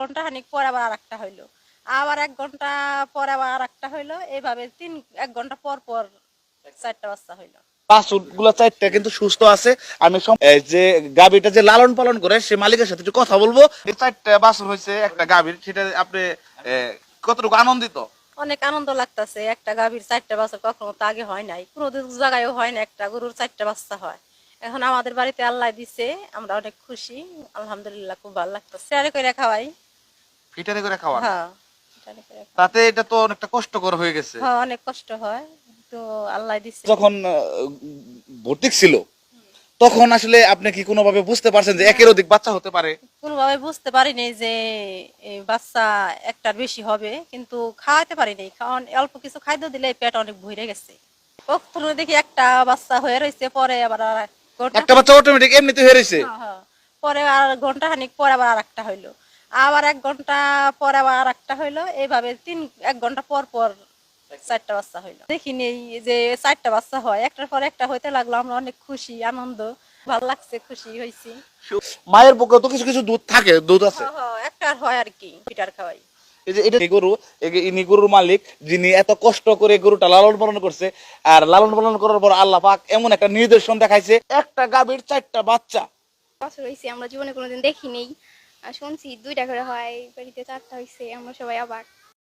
ঘণ্টা খানিক পরে আবার আর একটা হইল। আবার এক ঘণ্টা পরে আবার আর একটা হইল এইভাবে তিন এক ঘণ্টা পর পর চারটা বাচ্চা হইল। বাছুর চারটা কিন্তু সুস্থ আছে। আমি যে গাভীটা যে লালন পালন করে সে মালিকের সাথে একটু কথা বলব। চারটা বাছুর হয়েছে একটা গাভীর সেটা আপনি কতটুকু আনন্দিত? অনেক আনন্দ লাগতেছে একটা গাভীর চারটা বাচ্চা কখনো তো আগে হয় নাই। কোনো জায়গায়ও হয় না একটা গরুর চারটা বাচ্চা হয়। এখন আমাদের বাড়িতে আল্লাহ দিছে আমরা অনেক খুশি আলহামদুলিল্লাহ খুব ভালো লাগতেছে। আরে করে খাওয়াই। ফিটারে করে খাওয়া হ্যাঁ ফিটারে করে খাওয়াই। তাতে এটা তো অনেকটা কষ্টকর হয়ে গেছে। হ্যাঁ অনেক কষ্ট হয়। তো আল্লাহ দিছে। যখন আহ, ভর্তি ছিল তখন আসলে আপনি কি কোনোভাবে বুঝতে পারছেন যে একের অধিক বাচ্চা হতে পারে? কোনোভাবে বুঝতে পারিনি যে এই বাচ্চা একটার বেশি হবে কিন্তু খাওয়াতে পারিনি খাওয়ান অল্প কিছু খাদ্য দিলে পেট অনেক ভরে গেছে। কখনো দেখি একটা বাচ্চা হয়ে রয়েছে পরে আবার আর এক ঘণ্টা একটা বাচ্চা অটোমেটিক এমনিতে হয়ে রয়েছে হ্যাঁ, হ্যাঁ। পরে আর ঘণ্টা খানিক পরে আবার আর একটা হইল। আবার এক ঘণ্টা পরে আবার আর একটা হইল। এইভাবে তিন এক ঘণ্টা পর পর চারটা বাচ্চা হইল। দেখিনি যে চারটা বাচ্চা হয় একটার পর একটা হইতে লাগল আমরা অনেক খুশি আনন্দ। ভালো লাগছে খুশি হয়েছি মায়ের পক্ষে তো কিছু কিছু দুধ থাকে দুধ আছে। একটার হয় আর কি পিটার খাওয়াই। এই যে এটা গরু? ইনি গরুর মালিক যিনি এত কষ্ট করে গরুটা লালন পালন করছে আর লালন পালন করার পর আল্লাহ পাক এমন একটা নিদর্শন দেখাইছে একটা গাভীর চারটা বাচ্চা। বছর হয়েছে আমরা জীবনে কোনোদিন দেখিনি। আর শুনছি দুইটা করে হয় বাড়িতে চারটা হয়েছে আমরা সবাই অবাক